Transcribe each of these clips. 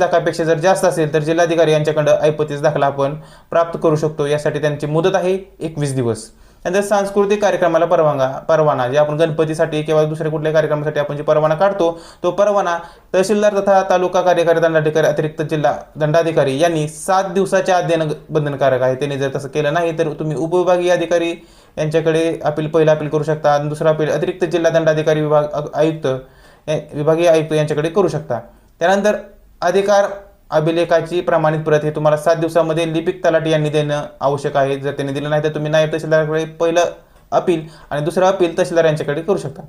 लाखापेक्षा जर जास्त असेल तर जिल्हाधिकारी यांच्याकडं ऐपतीचा दाखला आपण प्राप्त करू शकतो. यासाठी त्यांची मुदत आहे एकवीस दिवस. त्यानंतर सांस्कृतिक कार्यक्रमाला परवाना परवाना जे आपण गणपतीसाठी किंवा दुसऱ्या कुठल्या कार्यक्रमासाठी आपण जे परवाना काढतो तो परवाना तहसीलदार तथा तालुका कार्यकारी दंडाधिकारी अतिरिक्त जिल्हा दंडाधिकारी यांनी सात दिवसाच्या आत देणं बंधनकारक आहे. त्यांनी जर तसं केलं नाही तर तुम्ही उपविभागीय अधिकारी यांच्याकडे अपील पहिला अपील करू शकता. आणि दुसरा अपील अतिरिक्त जिल्हा दंडाधिकारी विभाग आयुक्त विभागीय आयुक्त यांच्याकडे करू शकता. त्यानंतर अधिकार अभिलेखाची प्रमाणित प्रत हे तुम्हाला सात दिवसामध्ये लिपिक तलाठी यांनी देणं आवश्यक आहे. जर त्यांनी दिलं नाही तर तुम्ही नायब तहसीलदाराकडे पहिलं अपील आणि दुसरं अपील तहसीलदार यांच्याकडे करू शकता.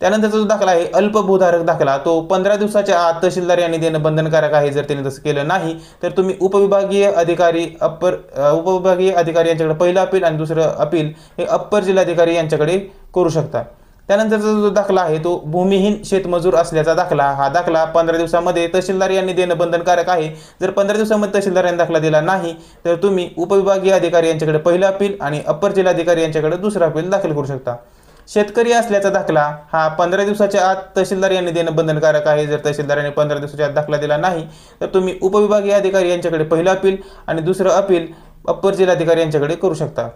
त्यानंतरचा जो दाखला आहे अल्पभूधारक दाखला तो पंधरा दिवसाच्या आत तहसीलदार यांनी देणं बंधनकारक आहे. जर त्यांनी तसं केलं नाही तर तुम्ही उपविभागीय अधिकारी अप्पर उपविभागीय अधिकारी यांच्याकडे पहिलं अपील आणि दुसरं अपील हे अप्पर जिल्हाधिकारी यांच्याकडे करू शकता. त्यानंतरचा जो दाखला आहे तो भूमिहीन शेतमजूर असल्याचा दाखला. हा दाखला पंधरा दिवसामध्ये तहसीलदार यांनी देणं बंधनकारक आहे. जर पंधरा दिवसामध्ये तहसीलदार यांनी दाखला दिला नाही तर तुम्ही उपविभागीय अधिकारी यांच्याकडे पहिलं अपील आणि अप्पर जिल्हाधिकारी यांच्याकडे दुसरा अपील दाखल करू शकता. शेतकरी असल्याचा दाखला हा पंधरा दिवसाच्या आत तहसीलदार यांनी देणं बंधनकारक आहे. जर तहसीलदार यांनी पंधरा दिवसाच्या आत दाखला दिला नाही तर तुम्ही उपविभागीय अधिकारी यांच्याकडे पहिलं अपील आणि दुसरं अपील अप्पर जिल्हाधिकारी यांच्याकडे करू शकता.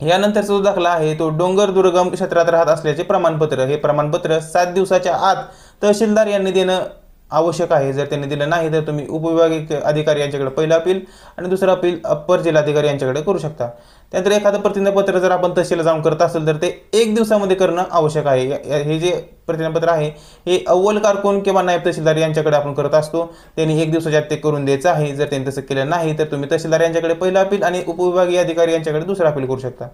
यानंतरचा जो दाखला आहे तो डोंगर दुर्गम क्षेत्रात राहत असल्याचे प्रमाणपत्र. हे प्रमाणपत्र सात दिवसाच्या आत तहसीलदार यांनी देणं आवश्यक आहे. जर त्यांनी दिलं नाही तर तुम्ही उपविभागीय अधिकारी यांच्याकडे पहिलं अपील आणि दुसरं अपील अप्पर जिल्हाधिकारी यांच्याकडे करू शकता. त्यानंतर एखादं प्रतिज्ञापत्र जर आपण तहसीलला जाऊन करत असेल तर ते एक दिवसामध्ये करणं आवश्यक आहे. या- हे जे प्रतिज्ञापत्र आहे हे अव्वल कारकून किंवा नायब तहसीलदार यांच्याकडे आपण करत असतो. त्यांनी एक दिवसाच्या आत ते करून द्यायचं आहे. जर त्यांनी तसं केलं नाही तर तुम्ही तहसीलदार यांच्याकडे पहिलं अपील आणि उपविभागीय अधिकारी यांच्याकडे दुसरं अपील करू शकता.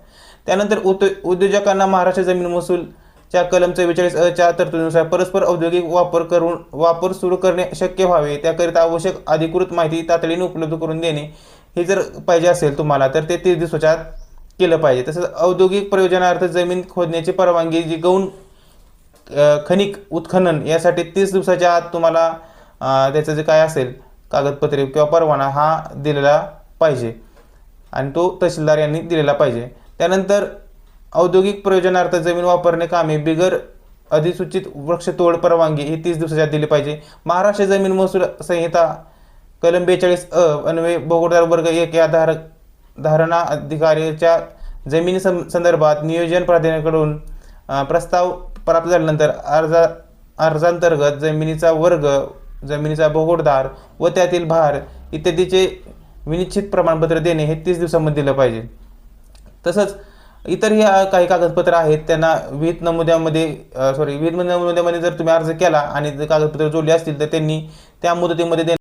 त्यानंतर उद्यो उद्योजकांना महाराष्ट्र जमीन महसूल च्या कलम चव्वेचाळीस अच्या तरतुदीनुसार परस्पर औद्योगिक वापर करून वापर सुरू करणे शक्य व्हावे. त्याकरिता आवश्यक अधिकृत माहिती तातडीने उपलब्ध करून देणे हे जर पाहिजे असेल तुम्हाला तर ते तीस दिवसाच्या आत केलं पाहिजे. तसंच औद्योगिक प्रयोजनार्थ जमीन खोदण्याची परवानगी जी गौण खनिक उत्खनन यासाठी तीस दिवसाच्या आत तुम्हाला त्याचं जे काय असेल कागदपत्रे किंवा परवाना हा दिलेला पाहिजे. आणि तो तहसीलदार यांनी दिलेला पाहिजे. त्यानंतर औद्योगिक प्रयोजनार्थ जमीन वापरणे कामे बिगर अधिसूचित वृक्षतोड परवानगी ही तीस दिवसाच्या आत दिली पाहिजे. महाराष्ट्र जमीन महसूल संहिता कलम बेचाळीस अ अन्वय बोगोदार वर्ग एक या धार धारणा अधिकाऱ्याच्या जमिनी सं संदर्भात नियोजन प्राधिकरणाकडून प्रस्ताव प्राप्त झाल्यानंतर अर्जा अर्जांतर्गत जमिनीचा वर्ग जमिनीचा भोगोडदार व त्यातील भार इत्यादीचे विनिश्चित प्रमाणपत्र देणे हे तीस दिवसामध्ये दिलं पाहिजे. तसंच इतरही काही कागदपत्र आहेत त्यांना विहित नमुद्यामध्ये सॉरी विहित नमुद्यामध्ये जर तुम्ही अर्ज केला आणि जर कागदपत्र जोडली असतील तर त्यांनी त्या मुदतीमध्ये देणं